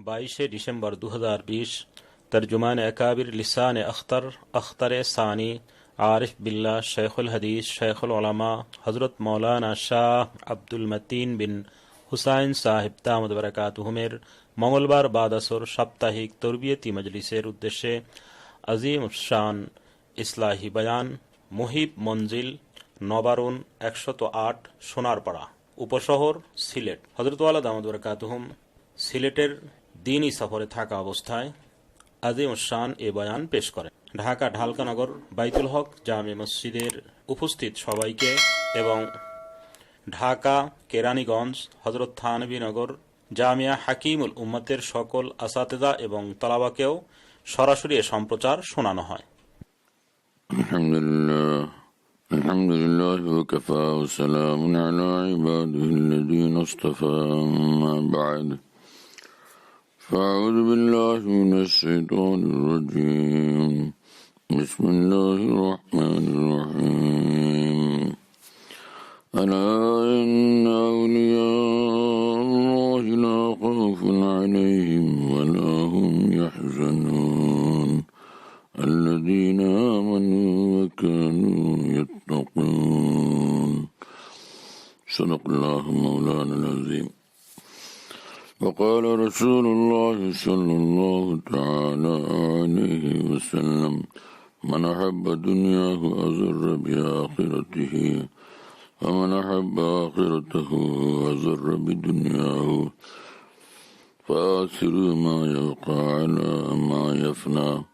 বাইশে ডিসেম্বর দু হাজার বিশ তর্জমান একাবির লিসান আখতার আখতার সানি আরিফ বিল্লাহ শেখুল হাদিস শেখুল ওলামা হজরত মৌলানা শাহ আব্দুল মতিন বিন হুসাইন সাহেব তাহমদ বরকাতহুমের মঙ্গলবার বাদাসর সাপ্তাহিক তরবিয়তি মজলিসের উদ্দেশ্যে আজিম শান ইসলাহি বয়ান মুহিব মঞ্জিল নবারুন একশত আট সোনারপাড়া উপশহর সিলেট হজরতওয়ালা দামদ বরকাতহুম সিলেটের দিনই সফরে থাকা অবস্থায় আজিম শান এ বয়ান পেশ করেন ঢাকা ঢালকানগর বাইতুল হক জামে মসজিদের উপস্থিত সবাইকে এবং ঢাকা কেরানীগঞ্জ হজরত থানবীনগর জামিয়া হাকিমুল উম্মতের সকল আসাতেদা এবং তলাবাকেও সরাসরি এ সম্প্রচার শোনানো হয় الحمد لله الحمد لله وكفى وسلام على عباده الذين اصطفى أما بعد فأعوذ بالله من الشيطان الرجيم. بسم الله الرحمن الرحيم. ألا إن أولياء الله لا خوف عليهم ولا هم يحزنون. الذين آمنوا وكانوا يتقون. صدق الله مولانا العظيم. وقال رسول الله صلى الله تعالى عليه وسلم من أحب دنياه أزر بآخرته ومن أحب آخرته أزر بدنياه. فآثر ما يبقى على ما يفنى.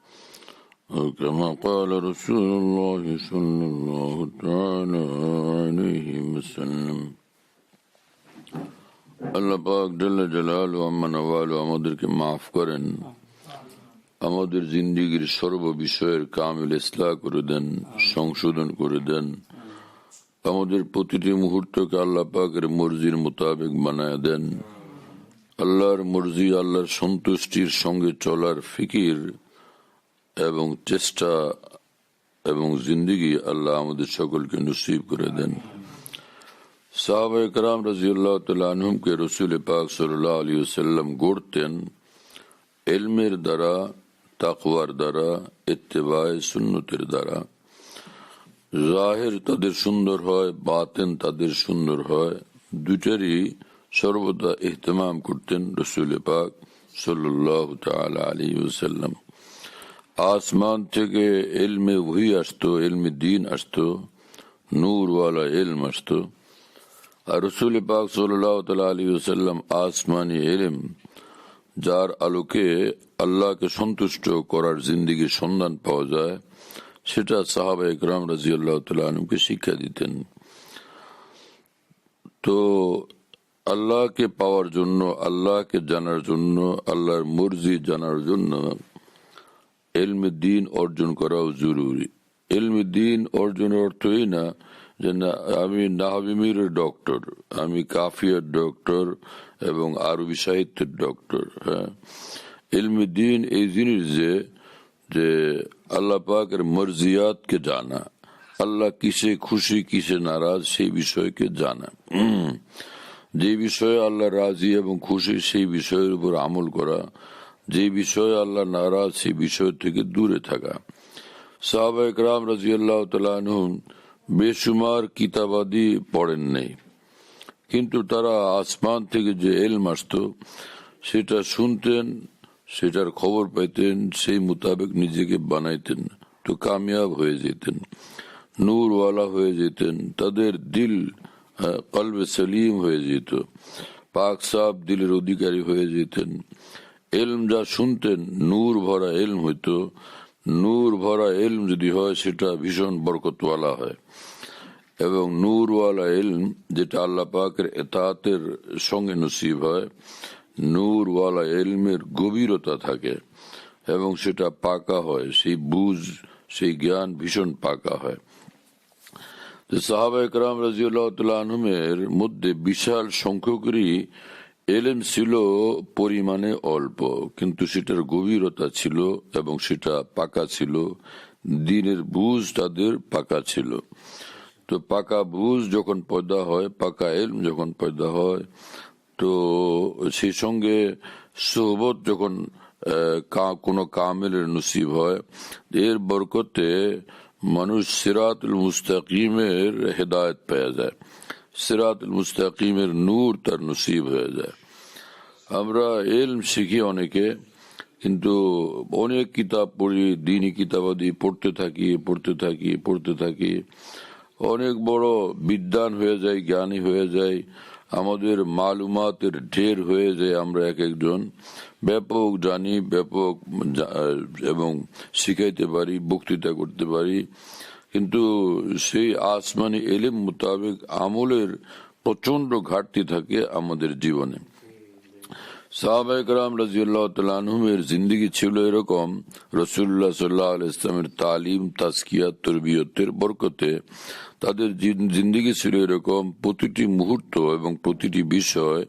أو كما قال رسول الله صلى الله تعالى عليه وسلم. আল্লাহ পাক জাল্লা জালাল ও আম্মা নওয়াল আমাদেরকে মাফ করেন। আমাদের জিন্দিগির সর্ব বিষয়ের কামিল ইসলাহ করে দেন, সংশোধন করে দেন। আমাদের প্রতিটি মুহূর্তকে আল্লাহ পাকের মর্জির মোতাবেক বানায় দেন। আল্লাহর মর্জি, আল্লাহর সন্তুষ্টির সঙ্গে চলার ফিকির এবং চেষ্টা এবং জিন্দিগি আল্লাহ আমাদের সকলকে নসিব করে দেন। সাহাবা একরাম রাজিউল্লাহ আনহুমকে রসুল পাক সাল্লাহ আলী সাল্লাম গড়তেন এলমের দ্বারা তাকওয়ার দ্বারা ইত্তেবায় সুন্নতের দ্বারা জাহের তাদের সুন্দর হয় বাতেন তাদের সুন্দর হয় দুটারই সর্বদা এহতেমাম করতেন রসুল পাক সাল্লাহ তালা আলী সাল্লাম আসমান থেকে এলমে ওহি আসতো এলমে দিন আসতো নূরওয়ালা এলম আসতো আর রসুল পাক সাল্লাহ তালা আলী সাল্লাম আসমানি এলম, যার আলোকে আল্লাহকে সন্তুষ্ট করার জিন্দিগির সন্ধান পাওয়া যায়, সেটা সাহাবা ইকরাম রাজি আল্লাহ তালুকে শিক্ষা দিতেন। তো আল্লাহকে পাওয়ার জন্য, আল্লাহকে জানার জন্য, আল্লাহর মর্জি জানার জন্য এলমে দিন অর্জন করাও জরুরি। এলমে দিন অর্জনের অর্থ এই না যে না, আমি নাহাবিমির ডক্টর, আমি কাফিয়ার ডক্টর এবং আরবি সাহিত্যের ডক্টর হ্যাঁ। দিন এই জিনিস যে যে আল্লাহ পাকের মর্জিয়াতকে জানা, আল্লাহ কিসে খুশি, কিসে নারাজ সেই বিষয়কে জানা। যে বিষয়ে আল্লাহ রাজি এবং খুশি সেই বিষয়ের উপর আমল করা, যে বিষয়ে আল্লাহ নারাজ সেই বিষয় থেকে দূরে থাকা। সাহাবা একরাম রাজি আল্লাহ তালুন বেসুমার কিতাবাদি পড়েন নেই। কিন্তু তারা আসমান থেকে যে এলম আসত, সেটা শুনতেন, সেটার খবর পাইতেন, সেই মোতাবেক নিজেকে বানাইতেন, তো কামিয়াব হয়ে যেতেন, নূরওয়ালা হয়ে যেতেন, তাদের দিল কলবে সলিম হয়ে যেত, পাক সাহ দিলের অধিকারী হয়ে যেতেন। এলম যা শুনতেন, নূর ভরা এলম হইতো, নূর ভরা এলম যদি হয়, সেটা ভীষণ বরকতওয়ালা হয়। এবং নূরওয়ালা এলম যেটা আল্লাহ পাকের এতাতের সঙ্গে নসিব হয় নূরওয়ালা এলমের গভীরতা থাকে এবং সেটা পাকা হয়। সেই বুঝ, সেই জ্ঞান ভীষণ পাকা হয়। সাহাবা মধ্যে বিশাল সংখ্যকেরই এলেম ছিল, পরিমাণে অল্প। কিন্তু সেটার গভীরতা ছিল এবং সেটা পাকা ছিল। দিনের বুঝ তাদের পাকা ছিল। তো পাকা বুঝ যখন পয়দা হয়, পাকা এলম যখন পয়দা হয়, তো সেই সঙ্গে সোহবত যখন কোনো কামেলের নসিব হয়, এর বরকতে মানুষ সিরাতুল মুস্তাকিমের হেদায়ত পেয়ে যায়। সিরাতুল মুস্তাকিমের নূর তার নসিব হয়ে যায়। আমরা এলম শিখি অনেকে, কিন্তু অনেক কিতাব পড়ি দিনই কিতাবাদি পড়তে থাকি পড়তে থাকি পড়তে থাকি। অনেক বড় বিদ্যান হয়ে যায়, জ্ঞানী হয়ে যায়। আমাদের মালুমাতের ঢের হয়ে যায় আমরা এক একজন। ব্যাপক জানি, ব্যাপক এবং শিখাইতে পারি, বক্তৃতা করতে পারি। কিন্তু সেই আসমানি এলিম মোতাবেক আমলের প্রচণ্ড ঘাটতি থাকে আমাদের জীবনে। সাহাবাহাম রাজিউল্লাহ তালুমের জিন্দগি ছিল এরকম। রসুল্লাহ সাল্লাহ ইসলামের তালিম তাস্কিয়া তরবিয়তের বরকতে তাদের জিন- জিন্দগি ছিল এরকম, প্রতিটি মুহূর্ত এবং প্রতিটি বিষয়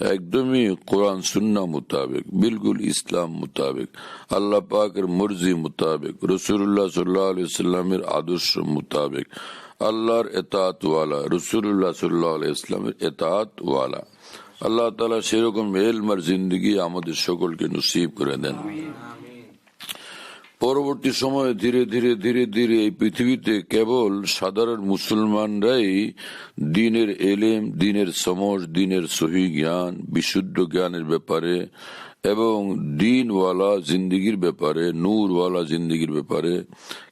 একদমই কোরআন সুন্না মোতাবেক, বিলকুল ইসলাম মোতাবেক, আল্লাহ পাকের মর্জি মোতাবেক রসুল্লাহ সাল্লাহ সাল্লামের আদর্শ মোতাবেক, আল্লাহর এতাতওয়ালা রসুল্লাহ সাল্লাহ ইসলামের এতাত ওয়ালা আল্লাহ তালা সেরকম এলমার জিন্দগি আমাদের সকলকে নসিব করে দেন। পরবর্তী সময়ে ধীরে ধীরে ধীরে ধীরে এই পৃথিবীতে কেবল সাধারণ মুসলমানরাই দিনের এলেম, দিনের সমস, দিনের সহি জ্ঞান, বিশুদ্ধ জ্ঞানের ব্যাপারে এবং দিনওয়ালা জিন্দিগির ব্যাপারে, নূরওয়ালা জিন্দিগির ব্যাপারে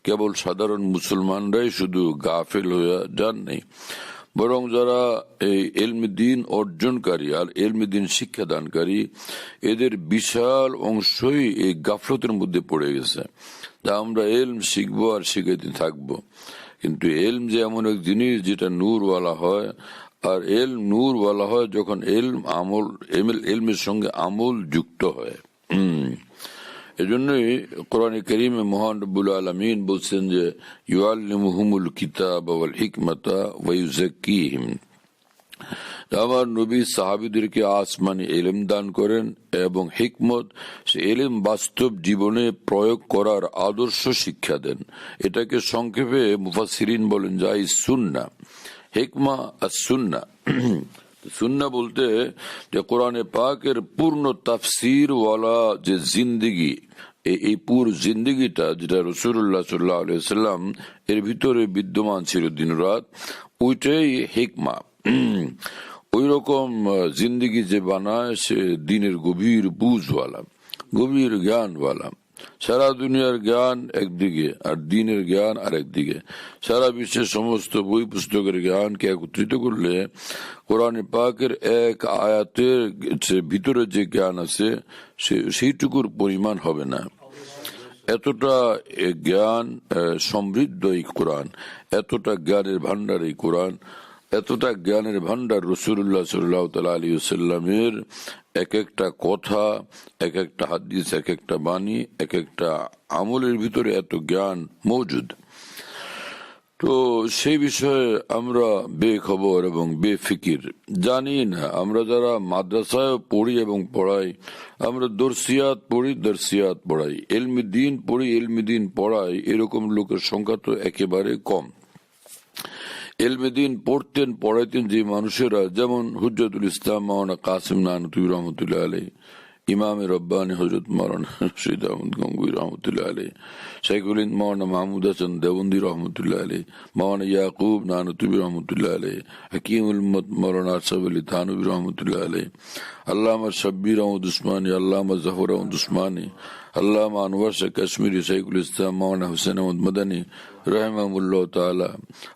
কেবল সাধারণ মুসলমানরাই শুধু গাফেল হয়ে যান নেই বরং যারা এই এলমি দিন অর্জনকারী আর এলমি দিন শিক্ষাদানকারী, এদের বিশাল অংশই এই গাফলতের মধ্যে পড়ে গেছে। তা আমরা এলম শিখব আর শিখাইতে থাকব। কিন্তু এলম যে এমন এক জিনিস যেটা নূরওয়ালা হয়, আর এল নূরওয়ালা হয় যখন এলম আমল, এমএল, এলমের সঙ্গে আমল যুক্ত হয়। হম। এজন্যই কোরআন করিমে মহান রব্বুল আলমিন বলছেন যে, ইউআল্লিমুহুমুল কিতাব ওয়াল হিকমাতা ওয়ায়ুজাক্কিহিম আমার নবী সাহাবিদেরকে আসমানি এলেম দান করেন এবং হিকমত, সে এলেম বাস্তব জীবনে প্রয়োগ করার আদর্শ শিক্ষা দেন। এটাকে সংক্ষেপে মুফাসিরিন বলেন যাই সুন্না হিকমা আর সুন্না সুন্না বলতে যে কোরআনে পাকের পূর্ণ তাফসির ওয়ালা যে জিন্দিগি এই- পুরো জিন্দিগিটা যেটা রসুল্লাহ সাল্লাহ সাল্লাম এর ভিতরে বিদ্যমান ছিল দিনরাত ওইটাই হিকমা। ওই রকম জিন্দিগি যে বানায় সে দিনের গভীর বুঝওয়ালা, গভীর জ্ঞানওয়ালা। সারা দুনিয়ার জ্ঞান একদিকে আর দিনের জ্ঞান আর একদিকে সারা বিশ্বের সমস্ত বই পুস্তকের জ্ঞানকে একত্রিত করলে কোরআন পাকের এক আয়াতের ভিতরে যে জ্ঞান আছে সেইটুকুর পরিমাণ হবে না। এতটা জ্ঞান সমৃদ্ধ এই কোরআন, এতটা জ্ঞানের ভান্ডার এই কোরআন, এতটা জ্ঞানের ভান্ডার রসুল্লাহ সাল্লাহ তালা আলী সাল্লামের এক একটা কথা এক একটা হাদিস এক একটা বাণী এক একটা আমলের ভিতরে এত জ্ঞান মজুদ। তো সেই বিষয়ে আমরা বেখবর এবং বেফিকির। জানি না, আমরা যারা মাদ্রাসায় পড়ি এবং পড়াই, আমরা দর্শিয়াত পড়ি দর্শিয়াত পড়াই। এলমি দিন পড়ি, এলমি দিন পড়াই, এরকম লোকের সংখ্যা তো একেবারে কম। এলমেদিন পড়তেন, পড়াইতেন যে মানুষেরা, যেমন হুজরতুল ইসলাম মাওলানা কাসিম নানতুই রহমতুল্লাহ আলী ইমাম রব্বানি হজরত মৌলানা রশিদ আহমদ গঙ্গুই রহমতুল্লাহ আলী শাইকুল মৌলানা মাহমুদ হাসান দেবন্দি রহমতুল্লাহ আলী মৌলানা ইয়াকুব নানতুবি রহমতুল্লাহ আলী হাকিম উম্মত মৌলানা আরসাব আলী থানবী রহমতুল্লাহ আলী আল্লামা শব্বির আহমদ উসমানী, আল্লামা জফর আহমদ উসমানী আল্লামা আনোয়ার শেখ কাশ্মীরি শাইকুল ইসলাম মৌলানা হুসেন আহমদ মদানী রহমাউল্লাহ তালা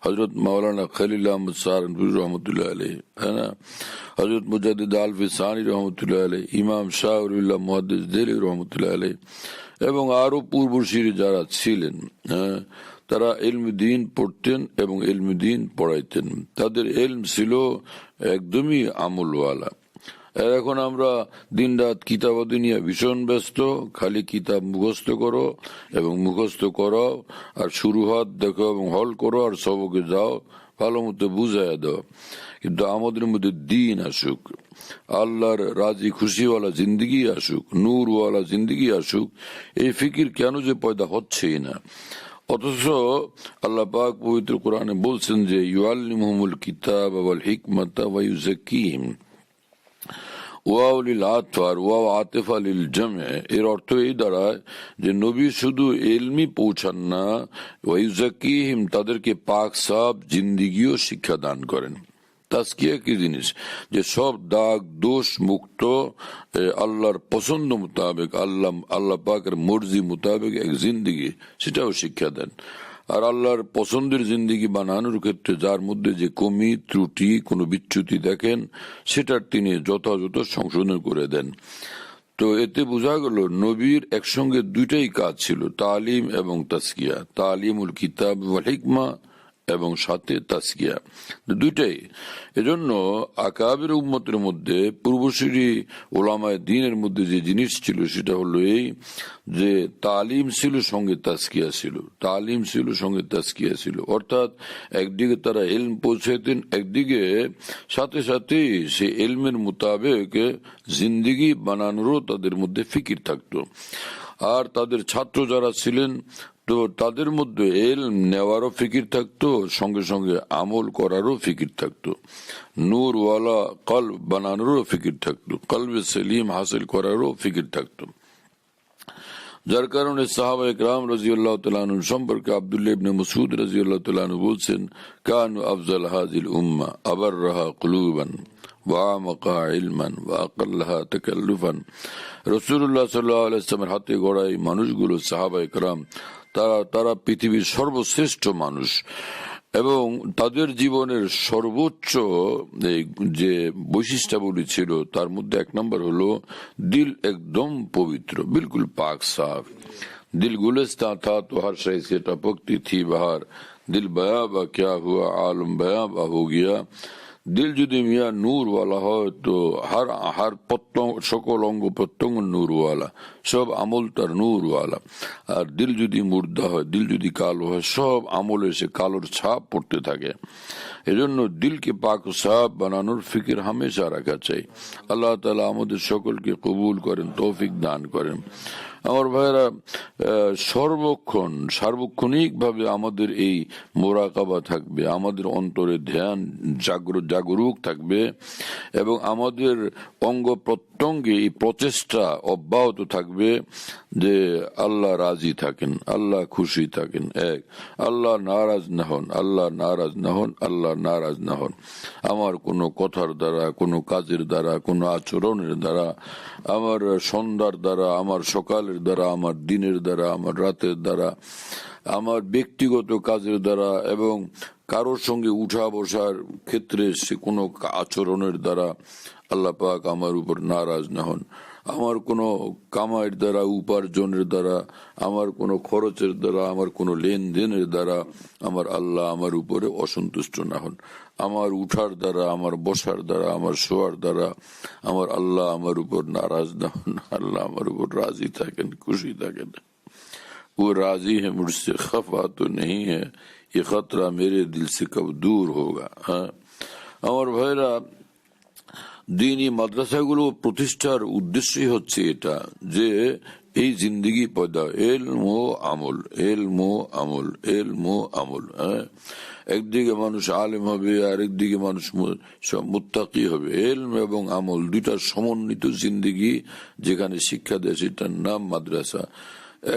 হজরত মৌলানা খলিল আহমদ সাহারনপুর রহমতুল্লাহ আলী है ना হজরত মুজাদ্দিদ আলফি সানি রহমতুল্লাহ আলী ইমাম শাহরুল্লাহ মুহাদ্দিস দিলি রহমতুল্লাহ আলী এবং আরও পূর্বশীর যারা ছিলেন হ্যাঁ তারা এলম পড়তেন এবং এলম পড়াইতেন। তাদের এলম ছিল একদমই আমলওয়ালা। আর এখন আমরা দিন রাত কিতাবাদি নিয়ে ভীষণ ব্যস্ত। খালি কিতাব মুখস্থ করো এবং মুখস্থ করো আর শুরু হাত দেখো এবং হল করো আর সবকে যাও, ভালো মতো বুঝাইয়া দাও। কিন্তু আমাদের মধ্যে দিন আসুক, আল্লাহর রাজি খুশিওয়ালা জিন্দগি আসুক, নূরওয়ালা জিন্দগি আসুক, এই ফিকির কেন যে পয়দা হচ্ছেই না। অথচ আল্লাহ পাক পবিত্র কোরআনে বলছেন যে ইউআল্লিমুল কিতাব ওয়াল হিকমাতা ওয়া ইউজাক্কিহিম ওয়াউলিল আতফার, ওয়াও আতেফা লিল জামে এর অর্থ এই দাঁড়ায় যে নবী শুধু এলমি পৌঁছান না ওয়াইজাকিহিম তাদেরকে পাক সাব জিন্দিগিও শিক্ষা দান করেন। তাস্কিয়া কি জিনিস? যে সব দাগ, দোষ মুক্ত আল্লাহর পছন্দ মোতাবেক, আল্লাহ আল্লাহ পাকের মর্জি মোতাবেক এক জিন্দিগি, সেটাও শিক্ষা দেন। আর আল্লাহর পছন্দের জিন্দিগি বানানোর ক্ষেত্রে যার মধ্যে যে কমি, ত্রুটি, কোনো বিচ্যুতি দেখেন, সেটার তিনি যথাযথ সংশোধন করে দেন। তো এতে বোঝা গেল নবীর একসঙ্গে দুইটাই কাজ ছিল, তালিম এবং তাস্কিয়া তালিমুল কিতাব হিকমা এবং সাথে তাস্কিয়া দুইটাই। এজন্য আকাবের উম্মতের মধ্যে পূর্বশ্রী ওলামায় দিনের মধ্যে যে জিনিস ছিল, সেটা হলো এই যে তালিম ছিল, সঙ্গে তাস্কিয়া ছিল। তালিম ছিল, সঙ্গে তাস্কিয়া ছিল। অর্থাৎ একদিকে তারা এলম পৌঁছাতেন একদিকে সাথে সাথে সে এলমের মোতাবেক জিন্দিগি বানানোরও তাদের মধ্যে ফিকির থাকতো। আর তাদের ছাত্র যারা ছিলেন তো তাদের মধ্যে এল নেওয়ারও ফিকির থাকতো, সঙ্গে সঙ্গে আমল করারও ফিকির থাকতো। নূরওয়ালা কল বানানোরও ফিকির থাকতো। কলবে সেলিম হাসিল করারও ফিকির থাকতো। যার কারণে সাহাবা ইকরাম রাজিউল্লাহ তালানু সম্পর্কে আবদুল্লাহ ইবনে মসুদ রাজিউল্লাহ তালানু বলছেন, কানু আফজাল হাজিল উম্মা আবার রাহা কুলুবান ওয়ামাকা ইলমান ওয়াকাল্লাহা তাকাল্লুফান। রসুল্লাহ সাল্লাহ আলাইসলামের হাতে গড়া এই মানুষগুলো সাহাবা ইকরাম তারা তারা পৃথিবীর সর্বশ্রেষ্ঠ মানুষ। এবং তাদের জীবনের সর্বোচ্চ যে বৈশিষ্ট্যাবলী ছিল, তার মধ্যে এক নম্বর হলো দিল একদম পবিত্র, বিলকুল পাক সাফ। দিল গুলেস্তা থা তো হর শাহী সে থি বাহার। দিল বয়াবা ক্যা হুয়া, আলম বয়াবা হো গিয়া। দিল যদি মিয়া নূর ওয়ালা হয় তো হার হার প্রত্যঙ্গ সকল অঙ্গ প্রত্যঙ্গ নূরওয়ালা সব আমল তার নূরওয়ালা আর দিল যদি মুর্দা হয় দিল যদি কালো হয় সব আমল এসে কালোর ছাপ পড়তে থাকে এজন্য দিলকে পাক সাফ বানানোর ফিকির হামেশা রাখা চাই আল্লাহ তালা আমাদের সকলকে কবুল করেন তৌফিক দান করেন আমার ভাইয়েরা সর্বক্ষণ সার্বক্ষণিক ভাবে আমাদের এই মোরাকাবা থাকবে, আমাদের অন্তরে ধ্যান জাগ্র, জাগরুক থাকবে এবং আমাদের অঙ্গ প্রত্যঙ্গে এই প্রচেষ্টা অব্যাহত থাকবে যে আল্লাহ রাজি থাকেন, আল্লাহ খুশি থাকেন। এক, আল্লাহ নারাজ না হন, আল্লাহ নারাজ না হন, আল্লাহ নারাজ না হন। আমার কোনো কথার দ্বারা, কোনো কাজের দ্বারা, কোনো আচরণের দ্বারা, আমার সন্ধ্যার দ্বারা, আমার সকালের দ্বারা, আমার দিনের দ্বারা, আমার রাতের দ্বারা, আমার ব্যক্তিগত কাজের দ্বারা এবং কারোর সঙ্গে উঠা বসার ক্ষেত্রে সে কোনো আচরণের দ্বারা আল্লাহ পাক আমার উপর নারাজ না হন। ہمارا دارا خرچ ہمار ناراض نہ خوشی وہ رازی ہے مجھ سے خفا تو نہیں ہے یہ خطرہ میرے دل سے کب دور ہوگا ہمارے দিনই মাদ্রাসাগুলো প্রতিষ্ঠার উদ্দেশ্যই হচ্ছে এটা, যে এই জিন্দগি পয়দা এল মো আমল এল মো আমল এল মো আমল হ্যাঁ? একদিকে মানুষ আলেম হবে আর একদিকে মানুষ মুত্তাকি হবে। এলম এবং আমল দুইটার সমন্বিত জিন্দগি, যেখানে শিক্ষা দেয় সেটার নাম মাদ্রাসা।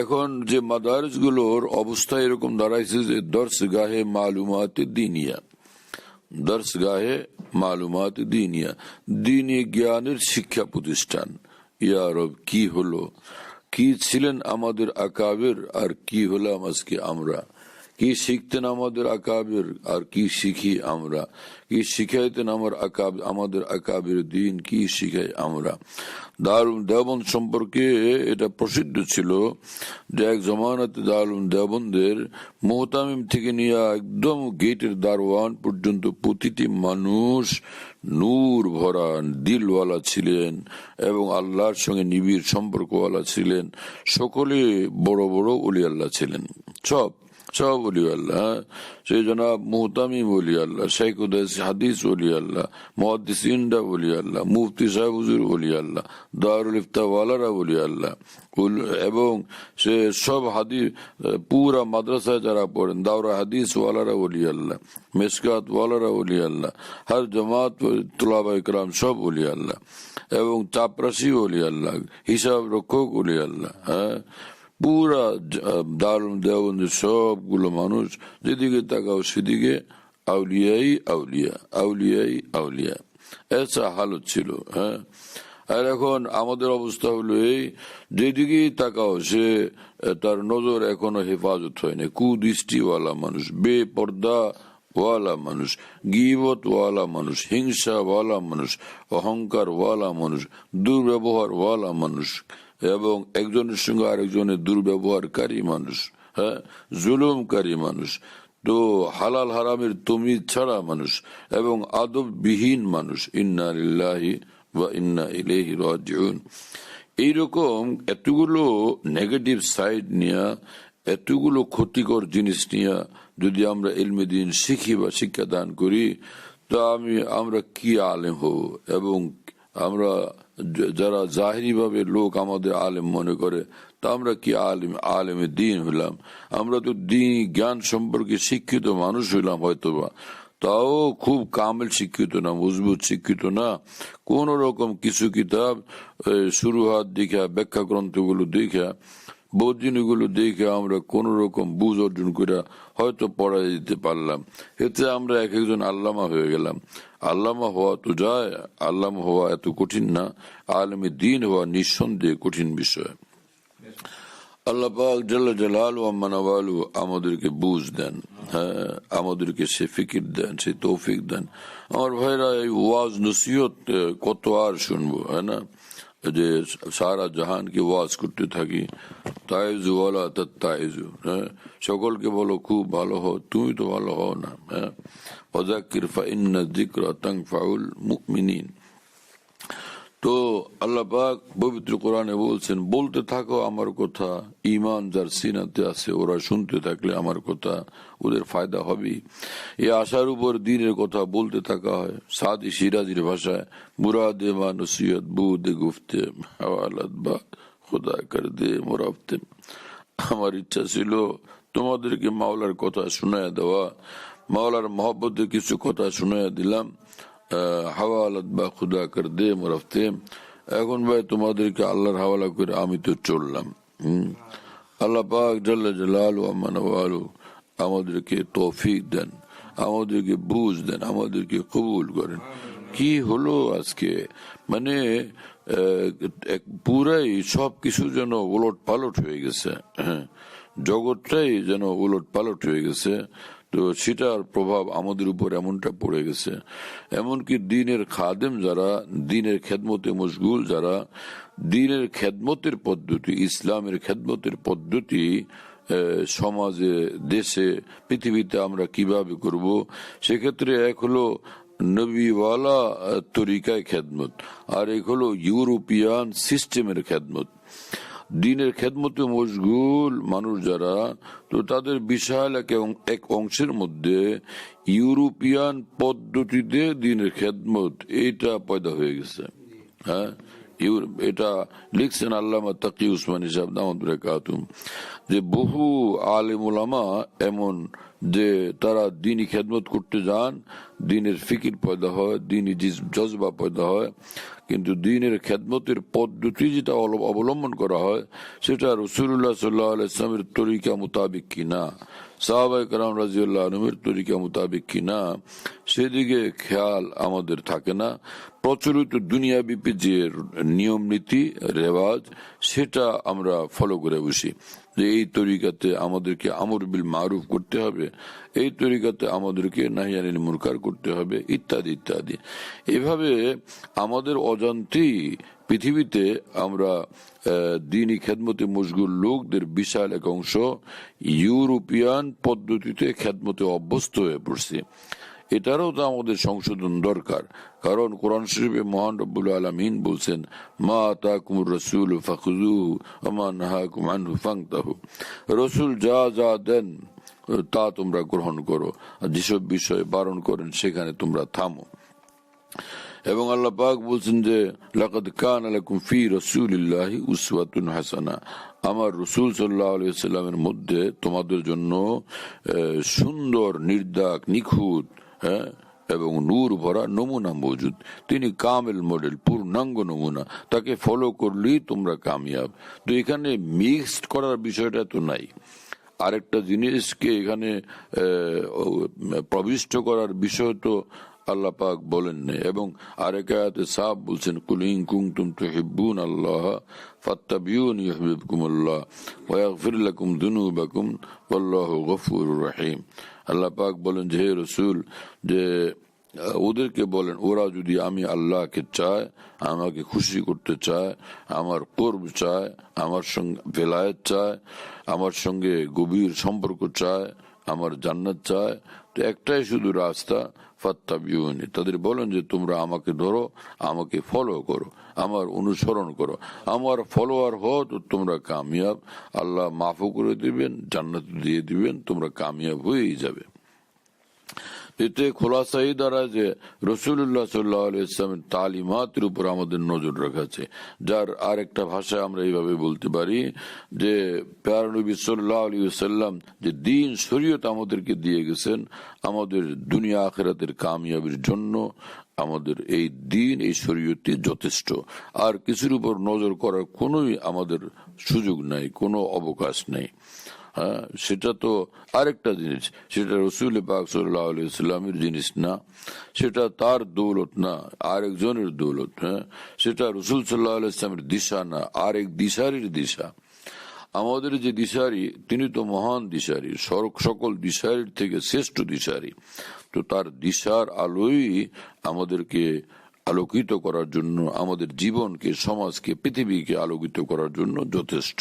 এখন যে মাদারসগুলোর অবস্থা এরকম দাঁড়াইছে যে দর্শ গাহে মালুমাত দিনিয়া। দর্শগাহে মালুমাত দিনিয়া দিনী জ্ঞানের শিক্ষা প্রতিষ্ঠান ইয়ারব কি হলো কি ছিলেন আমাদের আকাবের আর কি হলাম আজকে আমরা কি শিখতেন আমাদের আকাবের আর কি শিখি আমরা কি শিখাইতেন আমার আকাব আমাদের আকাবের দিন কি শিখাই আমরা দারুণ দেবন সম্পর্কে এটা প্রসিদ্ধ ছিল যে এক জমানাতে দারুণ দেবনদের মোহতামিম থেকে নিয়ে একদম গেটের দারোয়ান পর্যন্ত প্রতিটি মানুষ নূর ভরা দিলওয়ালা ছিলেন এবং আল্লাহর সঙ্গে নিবিড় সম্পর্কওয়ালা ছিলেন। সকলে বড় বড় অলি আল্লাহ ছিলেন। সব সব অলি আল্লাহ? সেই জনাব মুহতামি বলি আল্লাহ শেখ উদয় হাদিস বলি আল্লাহ মহাদিসিনরা বলি আল্লাহ মুফতি সাহেব হুজুর বলি আল্লাহ দারুল ইফতাওয়ালারা বলি আল্লাহ এবং সে সব হাদিস, পুরা মাদ্রাসায় যারা পড়েন, দাওরা হাদিস ওয়ালারা বলি আল্লাহ মেসকাত ওয়ালারা বলি আল্লাহ হর জামাত তুলাবা ইকরাম সব বলি আল্লাহ এবং চাপরাশি বলি আল্লাহ হিসাব রক্ষক বলি আল্লাহ হ্যাঁ পুরা দারুণ দেওবন্দি সবগুলো মানুষ, যেদিকে তাকাও সেদিকে আউলিয়াই আউলিয়া আউলিয়াই আউলিয়া। এসা হালত ছিল হ্যাঁ। আর এখন আমাদের অবস্থা হলো এই, যেদিকেই তাকাও সে তার নজর এখনও হেফাজত হয়নি কুদৃষ্টিওয়ালা মানুষ বেপর্দা ওয়ালা মানুষ গিবত ওয়ালা মানুষ হিংসা ওয়ালা মানুষ অহংকার ওয়ালা মানুষ দুর্ব্যবহার ওয়ালা মানুষ। এবং একজনের সঙ্গে আরেকজনের দুর্ব্যবহারকারী মানুষ হ্যাঁ? জুলুমকারী মানুষ। তো হালাল হারামের তমিজ ছাড়া মানুষ এবং আদববিহীন মানুষ। ইন্না ওয়া ইন্না ইলাইহি রাজিউন। এইরকম এতগুলো নেগেটিভ সাইড নিয়ে, এতগুলো ক্ষতিকর জিনিস নিয়ে যদি আমরা এলমে দিন শিখি বা শিক্ষা দান করি, তা আমি, আমরা কি আলেম হব এবং আমরা যারা জাহিরি ভাবে লোক আমাদের আলেম মনে করে, তা আমরা কি আলেম, আলেমে দিন হইলাম? আমরা তো দিন জ্ঞান সম্পর্কে শিক্ষিত মানুষ হইলাম হয়তোবা। তাও খুব কামেল শিক্ষিত না, মজবুত শিক্ষিত না। কোন রকম কিছু কিতাব শুরু হাত দেখা ব্যাখ্যা গ্রন্থগুলো দেখা বদিনগুলো দেখে আমরা কোন রকম বুঝ অর্জন করে হয়তো পড়া দিতে পারলাম। এতে আমরা এক একজন আল্লামা হয়ে গেলাম। আল্লামা হওয়া তো যায়, আল্লামা হওয়া এত কঠিন না, আলমী দিন হওয়া নিঃসন্দেহে কঠিন বিষয়। আল্লাহ জাল্লা জালালু আমাদেরকে বুঝ দেন হ্যাঁ আমাদেরকে সে ফিকির দেন, সে তৌফিক দেন। আমার ভাইরা এই ওয়াজ নসিহত কত আর শুনব হ্যাঁ না? যে সারা জাহানকে ওয়াজ করতে থাকি তাইজু ওয়ালা তাইজু হ্যাঁ সকলকে বলো খুব ভালো হও তুমি তো ভালো হও না হ্যাঁ ওয়াজাক্কির ফাইন্না যিকরা তানফাউল মুমিনিন তো আল্লাহ পাক পবিত্র কোরআনে বলছেন, বলতে থাকো আমার কথা ইমান যার সিনাতে আছে, ওরা শুনতে থাকলে আমার কথা, ওদের ফায়দা হবে এই আশার উপর দিনের কথা বলতে থাকা হয়। সাদি সিরাজির ভাষায়, মুরাদে মা নসিহত বুদে গুফতে খোদা কর দে মোরাফতে আমার ইচ্ছা ছিল তোমাদেরকে মাওলার কথা শোনায় দেওয়া, মাওলার মহব্বতে কিছু কথা শোনায় দিলাম। হাওয়ালাত বা খুদা কর দে মরফতে, এখন ভাই তোমাদেরকে আল্লাহর হাওয়ালা করে আমি তো চললাম আল্লাহ পাক জাল্লা জালালু নওয়ালু আমাদেরকে তৌফিক দেন, আমাদেরকে বুঝ দেন, আমাদেরকে কবুল করেন। কি হলো আজকে? মানে এক পুরাই সব কিছু যেন উলট পালট হয়ে গেছে হ্যাঁ? জগৎটাই যেন উলট পালট হয়ে গেছে তো সেটার প্রভাব আমাদের উপর এমনটা পড়ে গেছে। এমনকি দিনের খাদেম যারা, দিনের খেদমতে মশগুল যারা, দিনের খেদমতের পদ্ধতি, ইসলামের খেদমতের পদ্ধতি সমাজে, দেশে, পৃথিবীতে আমরা কীভাবে করব, সেক্ষেত্রে এক হলো নবীওয়ালা তরিকায় খেদমত, আর এক হলো ইউরোপিয়ান সিস্টেমের খেদমত। দিনের খেদমতে মশগুল মানুষ যারা, তো তাদের বিশাল এক অংশের মধ্যে ইউরোপিয়ান পদ্ধতিতে দিনের খেদমত, এইটা পয়দা হয়ে গেছে। হ্যাঁ? এটা লিখছেন আল্লামা তাকি উসমান হিসাব দামদ কাতুম যে বহু আলেম এমন যে তারা দিনই খেদমত করতে যান, দিনের ফিকির পয়দা হয়, দিনই জজবা পয়দা হয়। কিন্তু দিনের খেদমতের পদ্ধতি যেটা অবলম্বন করা হয়, সেটা রসুল্লাহ সাল্লাহ আলাইসলামের তরিকা মোতাবিক কিনা। সাহাবাই কালাম রাজিউল্লাহ আলমের তরিকা মোতাবিক কিনা সেদিকে খেয়াল আমাদের থাকে না। প্রচলিত দুনিয়াব্যাপী যে নিয়ম নীতি, রেওয়াজ, সেটা আমরা ফলো করে বসি। যে এই তরিকাতে আমাদেরকে আমর বিল মারুফ করতে হবে, এই তরিকাতে আমাদেরকে নাহিয়ানিল মুরকার করতে হবে, ইত্যাদি ইত্যাদি। এভাবে আমাদের অজান্তেই পৃথিবীতে আমরা দিনই খেদমতে মশগুল লোকদের বিশাল এক অংশ ইউরোপিয়ান পদ্ধতিতে খেদমতে অভ্যস্ত হয়ে পড়ছে। এটারও তো আমাদের সংশোধন দরকার। কারণ কোরআন শরীফে মহান রব্বুল আলমিন বলছেন, মা তাকুমুর রসুল ফাখুজু আমা নাহাকুম আনহু ফাংতাহু। রসুল যা যা দেন, তা তোমরা গ্রহণ করো। আর যেসব বিষয়ে বারণ করেন, সেখানে তোমরা থামো। এবং আল্লাহ পাক বলছেন যে, লাকাদ কান আলাইকুম ফি রাসূলিল্লাহি উসওয়াতুন হাসানা। আমার রসুল সাল্লাহ আলাইহি সাল্লামের মধ্যে তোমাদের জন্য সুন্দর, নির্দাক, নিখুঁত হ্যাঁ এবং নূর ভরা নমুনা মজুদ। তিনি কামেল মডেল, পূর্ণাঙ্গ নমুনা। তাকে ফলো করলেই তোমরা কামিয়াব। তো এখানে মিক্সড করার বিষয়টা তো নাই। আরেকটা জিনিসকে এখানে প্রবিষ্ট করার বিষয় তো আল্লাহ পাক বলেন এবং আরেক আয়াতে সাফ বলছেন, কুলিং কুং কুনতুম তুহিব্বুন আল্লাহ ফাত্তাবিউনি ইয়াগফির লাকুম যুনুবাকুম আল্লাহ গফুর রহিম। আল্লাহ পাক বলেন যে হে রাসূল, যে ওদেরকে বলেন, ওরা যদি আমি আল্লাহকে চায়, আমাকে খুশি করতে চায়, আমার কর্ব চায়, আমার সঙ্গে বেলায়েত চায়, আমার সঙ্গে গভীর সম্পর্ক চায়, আমার জান্নাত চায়, তো একটাই শুধু রাস্তা ফাত্তাবিউনি। তাদের বলেন যে, তোমরা আমাকে ধরো, আমাকে ফলো করো, আমার অনুসরণ করো। আমার ফলোয়ার হও তো তোমরা কামিয়াব। আল্লাহ মাফও করে দিবেন, জান্নাত দিয়ে দিবেন, তোমরা কামিয়াব হয়েই যাবে। এতে খোলাসাই দ্বারা যে রসুল্লাহ সাল্লাহ ইসলামের তালিমাতের উপর আমাদের নজর রাখাছে, যার আরেকটা ভাষায় আমরা এইভাবে বলতে পারি যে প্যারনবী সাল্লাহ আলী সাল্লাম যে দিন শরীয়ত আমাদেরকে দিয়ে গেছেন, আমাদের দুনিয়া আখেরাতের কামিয়াবির জন্য আমাদের এই দিন, এই শরীয়তে যথেষ্ট। আর কিছুর উপর নজর করার কোনোই আমাদের সুযোগ নাই, কোনো অবকাশ নেই। হ্যাঁ সেটা তো আরেকটা জিনিস। সেটা রসুল পাক সাল্লামের জিনিস না, সেটা তার দৌলত না, আরেকজনের দৌলত হ্যাঁ। সেটা রসুল সাল্লাহ ইসলামের দিশা না, আরেক দিশারির দিশা। আমাদের যে দিশারি, তিনি তো মহান দিশারি সকল দিশারির থেকে শ্রেষ্ঠ দিশারি। তো তার দিশার আলোই আমাদেরকে আলোকিত করার জন্য আমাদের জীবনকে, সমাজকে, পৃথিবীকে আলোকিত করার জন্য যথেষ্ট।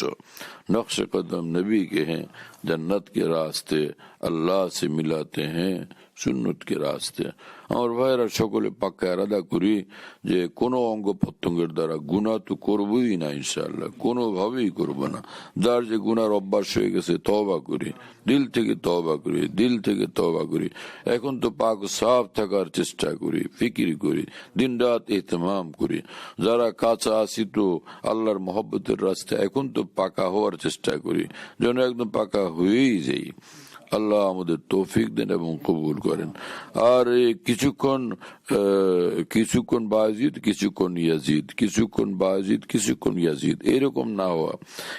নকশ কদম নবী কে হ্যাঁ জন্নত কে রাস্তে, আল্লাহ সে মিলাতে হ্যাঁ সুন্নত কে রাস্তে। আমার ভাইয়েরা সকলে পাক্কা আলাদা করি যে কোনো অঙ্গ প্রত্যঙ্গের দ্বারা গুণা তো করবোই না ইনশাল্লাহ কোনোভাবেই করব না। যার যে গুনার অভ্যাস হয়ে গেছে তবা করি, দিল থেকে তবা করি, দিল থেকে তবা করি। এখন তো পাক সাফ থাকার চেষ্টা করি, ফিকির করি দিন রাত এহতেমাম করি। যারা কাঁচা আসি তো আল্লাহর মহব্বতের রাস্তা এখন তো পাকা হওয়ার চেষ্টা করি, যেন একদম পাকা হয়েই যাই। আল্লাহ আমাদের তৌফিক দেন এবং কবুল করেন। আর কিছুক্ষণ কিছুক্ষণ বাজিদ, কিছুক্ষণ ইয়াজিদ, কিছুক্ষণ বাজিদ, কিছুক্ষণ ইয়াজিদ। এরকম না হওয়া।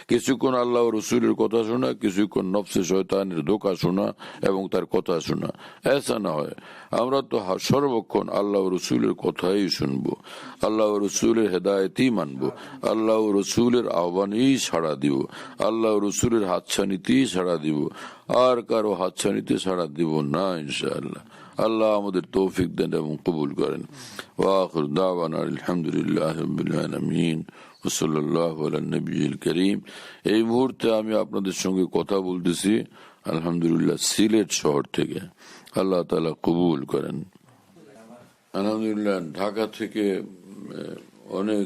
কিছুক্ষণ আল্লাহ রসুলের কথা শোনা, কিছুক্ষণ নফসে শয়তানের ধোকা শোনা এবং তার কথা শোনা। এসা না হয়। আমরা তো সর্বক্ষণ আল্লাহ রসুলের কথাই শুনব। আল্লাহ রসুলের হেদায়তই মানবো। আল্লাহ রসুলের আহ্বানেই সাড়া দিব। আল্লাহ রসুলের হাতছানিতেই সাড়া দিব। আর কারও হাতছানিতে সাড়া দিব না, ইনশাআল্লাহ। আল্লাহ আমাদের তৌফিক দেন এবং কবুল করেন ওয়াখির দাওয়ানা আলহামদুলিল্লাহ আলামিন ওসল্লাল্লাহু আলা নবিয়িল করিম এই মুহূর্তে আমি আপনাদের সঙ্গে কথা বলতেছি আলহামদুলিল্লাহ সিলেট শহর থেকে আল্লাহ তাআলা কবুল করেন আলহামদুলিল্লাহ ঢাকা থেকে অনেক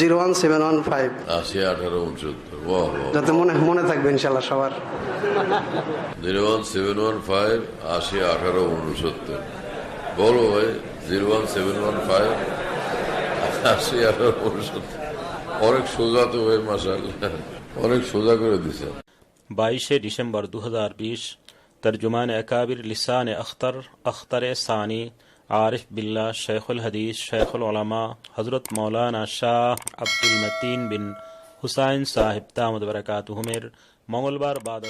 Zero one seven one five. আশি আঠারো উনসত্তর। যাতে মনে মনে থাকবে ইনশাল্লাহ সবার। Zero one seven one five আশি আঠারো উনসত্তর। বলো ভাই zero one seven one five আশি আঠারো উনসত্তর। অনেক সোজা তো ভাই মাসাল অনেক সোজা করে দিছে। বাইশে ডিসেম্বর দু হাজার বিশ তর্জুমান একাবির লিসান আখতার আখতারে সানি عارف باللہ، شیخ الحدیث، شیخ العلماء، حضرت مولانا شاہ عبد المتین بن حسین صاحب، تامد برکاتہ مر منگل بار باد